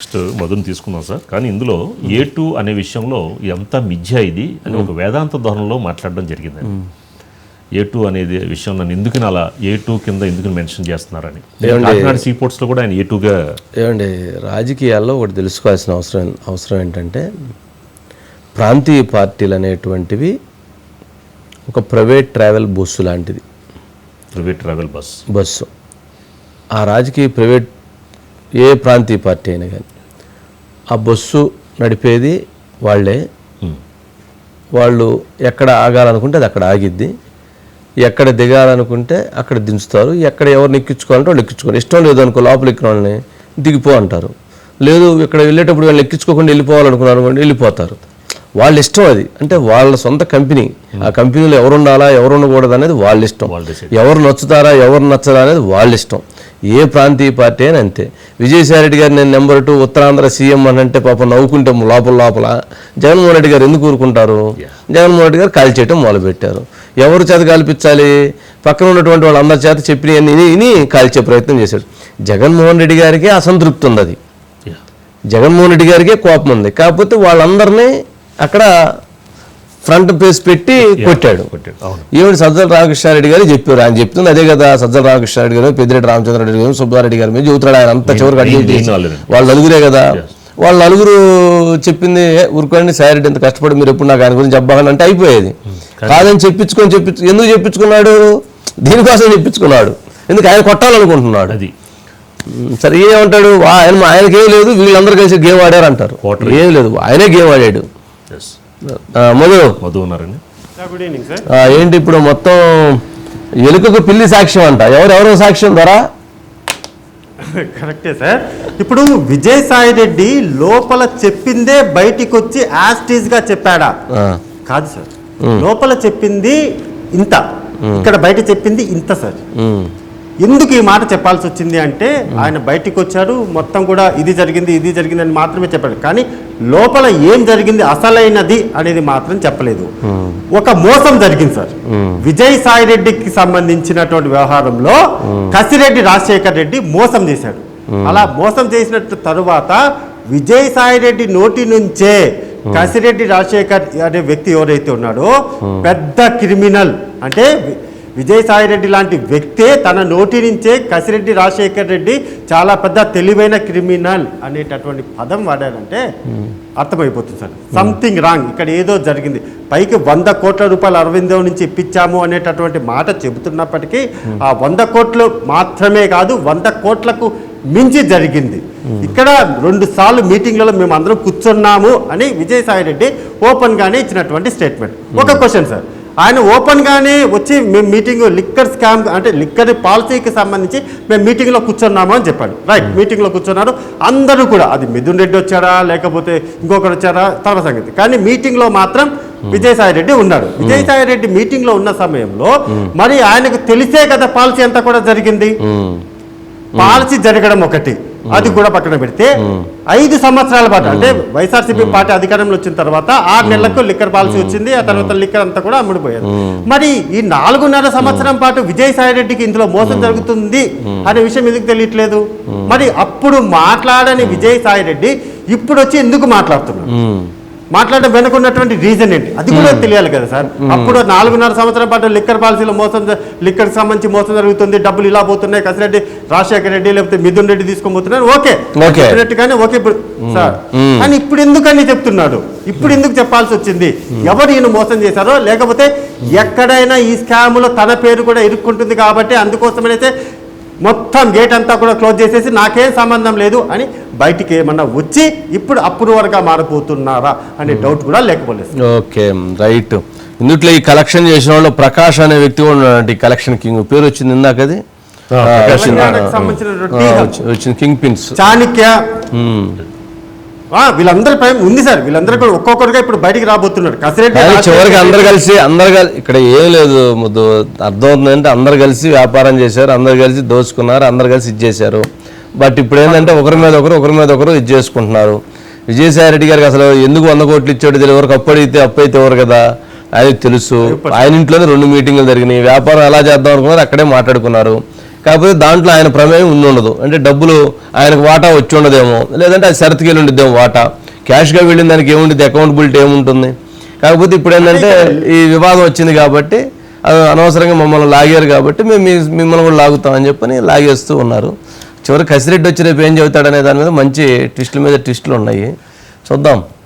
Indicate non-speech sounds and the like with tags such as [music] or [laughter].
Next మధుని తీసుకుందాం sir. కానీ ఇందులో ఏ టూ అనే విషయంలో ఎంత మిథ్య ఇది అని ఒక వేదాంత ధోరణిలో మాట్లాడడం జరిగింది. ఏ టూ అనేది విషయం నన్ను ఎందుకు అలా ఏ టూ కింద ఎందుకు మెన్షన్ చేస్తున్నారని. కాకినాడ సీ పోర్ట్స్లో కూడా ఆయన ఏ టూగా ఏమండి? రాజకీయాల్లో ఒకటి తెలుసుకోవాల్సిన అవసరం అవసరం ఏంటంటే ప్రాంతీయ పార్టీలు అనేటువంటివి ఒక ప్రైవేట్ ట్రావెల్ బస్సు లాంటిది. Private travel bus. బస్సు. ఆ రాజకీయ ప్రైవేట్ ఏ ప్రాంతీయ పార్టీ అయినా కానీ. ఆ బస్సు నడిపేది వాళ్ళే. వాళ్ళు ఎక్కడ ఆగాలనుకుంటే అది అక్కడ ఆగిద్ది. ఎక్కడ దిగాలనుకుంటే అక్కడ దించుతారు. ఎక్కడ ఎవరిని ఎక్కించుకోవాలంటే వాళ్ళు ఎక్కించుకోవాలి. ఇష్టం లేదు అనుకో లోపల ఎక్కిన వాళ్ళని దిగిపో అంటారు. లేదు ఇక్కడ వెళ్ళేటప్పుడు వాళ్ళు ఎక్కించుకోకుండా వెళ్ళిపోవాలనుకున్నారు అనుకోండి వెళ్ళిపోతారు. వాళ్ళ ఇష్టం అది. అంటే వాళ్ళ సొంత కంపెనీ. ఆ కంపెనీలో ఎవరు ఉండాలా ఎవరు ఉండకూడదు అనేది వాళ్ళ ఇష్టం. ఎవరు నచ్చుతారా ఎవరు నచ్చరా అనేది వాళ్ళ ఇష్టం ఏ ప్రాంతీయ పార్టీ అని అంతే. విజయసాయి రెడ్డి గారు నేను నెంబర్ టూ ఉత్తరాంధ్ర సీఎం అని అంటే పాపం నవ్వుకుంటే లోపల లోపల జగన్మోహన్ రెడ్డి గారు ఎందుకు ఊరుకుంటారు? జగన్మోహన్ రెడ్డి గారు కాల్ చేయటం మొదలుపెట్టారు. ఎవరు చేత కాల్పించాలి? పక్కన ఉన్నటువంటి వాళ్ళందరి చేత చెప్పిన విని విని కాల్చే ప్రయత్నం చేశాడు. జగన్మోహన్ రెడ్డి గారికి అసంతృప్తి ఉంది అది. జగన్మోహన్ రెడ్డి గారికే కోపం ఉంది. కాకపోతే వాళ్ళందరినీ అక్కడ ఫ్రంట్ పేస్ పెట్టి కొట్టాడు. ఏమిటి సజ్జల రామకృష్ణారెడ్డి గారు చెప్పారు. ఆయన చెప్తుంది అదే కదా సజ్జల రామకృష్ణారెడ్డి గారు పెద్దిరెడ్డి రామచంద్రారెడ్డి గారు సుబ్బారెడ్డి గారు మీద చెబుతాడు ఆయన అంతా చివరికి చేసి వాళ్ళే. నలుగురే కదా. వాళ్ళ నలుగురు చెప్పింది "ఏ, ఊరుకోండి సారెడ్డి ఎంత కష్టపడి మీరు ఎప్పుడు నాకు ఆయన గురించి చెప్పాలని అంటే అయిపోయేది. కాదని చెప్పించుకొని చెప్పించు ఎందుకు చెప్పించుకున్నాడు? దీనికోసం చెప్పించుకున్నాడు. ఎందుకు ఆయన కొట్టాలనుకుంటున్నాడు? అది. సరే ఏమంటాడు "వా- ఆయన ఆయనకేం లేదు వీళ్ళందరూ కలిసి గేమ్ ఆడారు అంటారు. ఏం లేదు ఆయనే గేమ్ ఆడాడు. మధు. మధు ఉన్నారని గుడ్ ఈవినింగ్ సార్ ఆ, ఏంటి ఇప్పుడు మొత్తం ఎలుకకు పిల్లి సాక్ష్యం అంట. ఎవరెవరో సాక్ష్యం ద్వారా? [laughs] కరెక్టే సార్ ఇప్పుడు విజయసాయి రెడ్డి లోపల చెప్పిందే బయటికి వచ్చి యాస్టీజ్గా చెప్పాడా కాదు సార్ లోపల చెప్పింది ఇంత. ఇక్కడ బయట చెప్పింది ఇంత సార్ ఎందుకు ఈ మాట చెప్పాల్సి వచ్చింది అంటే ఆయన బయటికి వచ్చాడు మొత్తం కూడా ఇది జరిగింది ఇది జరిగింది అని మాత్రమే చెప్పాడు. కానీ లోపల ఏం జరిగింది అసలైనది అనేది మాత్రం చెప్పలేదు. ఒక మోసం జరిగింది సార్. విజయ్ సాయి రెడ్డికి సంబంధించినటువంటి వ్యవహారంలో కసిరెడ్డి రాజశేఖర్ రెడ్డి మోసం చేశాడు. అలా మోసం చేసినట్టు తరువాత విజయ్ సాయి రెడ్డి నోటి నుంచే కసిరెడ్డి రాజశేఖర్ అనే వ్యక్తి ఎవరైతే ఉన్నాడో పెద్ద క్రిమినల్ అంటే వి- విజయసాయి రెడ్డి లాంటి వ్యక్తే తన నోటి నుంచే కసిరెడ్డి రాజశేఖర్ రెడ్డి చాలా పెద్ద తెలివైన క్రిమినల్ అనేటటువంటి పదం వాడారంటే అర్థమైపోతుంది సార్. సంథింగ్ రాంగ్ ఇక్కడ ఏదో జరిగింది. పైకి వంద కోట్ల రూపాయలు అరవిందో నుంచి ఇప్పించాము అనేటటువంటి మాట చెబుతున్నప్పటికీ ఆ వంద కోట్లు మాత్రమే కాదు వంద కోట్లకు మించి జరిగింది. ఇక్కడ రెండు సార్లు మీటింగ్లలో మేము అందరం కూర్చున్నాము అని విజయసాయి రెడ్డి ఓపెన్గానే ఇచ్చినటువంటి స్టేట్మెంట్. ఒక క్వశ్చన్ సార్. ఆయన ఓపెన్గానే వచ్చి మేము మీటింగ్ లిక్కర్ స్కామ్ అంటే లిక్కర్ పాలసీకి సంబంధించి మేము మీటింగ్లో కూర్చున్నాము అని చెప్పాడు. రైట్ మీటింగ్లో కూర్చున్నారు. అందరూ కూడా అది మిథున్ రెడ్డి వచ్చారా లేకపోతే ఇంకొకరు వచ్చారా తర్వాత సంగతి. కానీ మీటింగ్లో మాత్రం విజయసాయి రెడ్డి ఉన్నాడు. విజయసాయి రెడ్డి మీటింగ్లో ఉన్న సమయంలో మరి ఆయనకు తెలిసే కదా పాలసీ అంతా కూడా జరిగింది. పాలసీ జరగడం ఒకటి. అది కూడా పక్కన పెడితే ఐదు సంవత్సరాల పాటు అంటే వైఎస్ఆర్సీపీ పార్టీ అధికారంలో వచ్చిన తర్వాత ఆరు నెలలకు లిక్కర్ పాలసీ వచ్చింది ఆ తర్వాత లిక్కర్ అంతా కూడా అమ్ముడిపోయారు. మరి ఈ నాలుగున్నర సంవత్సరం పాటు విజయసాయి రెడ్డికి ఇందులో మోసం జరుగుతుంది అనే విషయం ఎందుకు తెలియట్లేదు? మరి అప్పుడు మాట్లాడని విజయసాయి రెడ్డి ఇప్పుడు వచ్చి ఎందుకు మాట్లాడుతున్నాడు? ఉమ్, మాట్లాడడం వెనుకున్నటువంటి రీజన్ ఏంటి? అది కూడా తెలియాలి కదా సార్. అప్పుడు నాలుగున్నర సంవత్సరం పాటు లిక్కర్ పాలసీలో మోసం లిక్కర్ సంబంధించి మోసం జరుగుతుంది డబ్బులు ఇలా పోతున్నాయి కసిరెడ్డి రాజశేఖర రెడ్డి లేకపోతే మిథున్ రెడ్డి తీసుకొని పోతున్నారు. ఓకే. ఓకే. చెప్పినట్టుగానే ఓకే ఇప్పుడు సార్. మ్మ్. కానీ ఇప్పుడు ఎందుకని చెప్తున్నాడు? ఇప్పుడు ఎందుకు చెప్పాల్సి వచ్చింది? ఎవరు ఈయన మోసం చేశారో? లేకపోతే ఎక్కడైనా ఈ స్కాములో తన పేరు కూడా ఇరుక్కుంటుంది కాబట్టి అందుకోసమైతే మొత్తం గేట్ అంతా కూడా క్లోజ్ చేసేసి నాకేం సంబంధం లేదు అని బయటికి ఏమన్నా వచ్చి ఇప్పుడు అప్రూవర్గా మారిపోతున్నారా అనే డౌట్ కూడా లేకపోలేదు. Okay right. ఇందుట్లో ఈ కలెక్షన్ చేసిన వాళ్ళు ప్రకాష్ అనే వ్యక్తి కూడా ఉన్నాడు ఈ కలెక్షన్ కింగ్ పేరు వచ్చింది ఇందాక అది? ఆ, వచ్చింది. Kingpins Chanakya. ఆ, వీళ్ళందరిపై ఉంది సార్. వీళ్ళందరూ కూడా ఒక్కొక్కరుగా ఇప్పుడు బయటికి రాబోతున్నారు. కసిరెడ్డి చివరికి అందరు కలిసి అందరు ఇక్కడ ఏం లేదు ముద్దు. అర్థమవుతుందంటే అందరు కలిసి వ్యాపారం చేశారు అందరు కలిసి దోచుకున్నారు అందరు కలిసి ఇచ్చేశారు బట్ ఇప్పుడు ఏంటంటే ఒకరి మీద ఒకరు ఒకరి మీద ఒకరు ఇది చేసుకుంటున్నారు. విజయసాయి రెడ్డి గారికి అసలు ఎందుకు వంద కోట్లు ఇచ్చాడు తెలియదు. ఎవరికి అప్పు అడిగితే అప్పు అయితే ఎవరు కదా? ఆయనకు తెలుసు. ఆయన ఇంట్లోనే రెండు మీటింగ్లు జరిగినాయి. వ్యాపారం ఎలా చేద్దాం అనుకున్నారు అక్కడే మాట్లాడుకున్నారు. కాకపోతే దాంట్లో ఆయన ప్రమేయం ఉండి ఉండదు అంటే డబ్బులు ఆయనకు వాటా వచ్చి ఉండదేమో. లేదంటే అది షరతుకి వెళ్ళి ఉండిద్దేమో వాటా. క్యాష్గా వెళ్ళిన దానికి ఏముండిద్ది? అకౌంటబిలిటీ ఏముంటుంది? కాకపోతే ఇప్పుడు ఏంటంటే ఈ వివాదం వచ్చింది కాబట్టి అది అనవసరంగా మమ్మల్ని లాగారు కాబట్టి మేము మిమ్మల్ని కూడా లాగుతామని చెప్పని లాగేస్తూ ఉన్నారు. చివరికి కసిరెడ్డి వచ్చి రేపు ఏం చెబుతాడనే దాని మీద మంచి ట్విస్టుల మీద ట్విస్టులు ఉన్నాయి. చూద్దాం.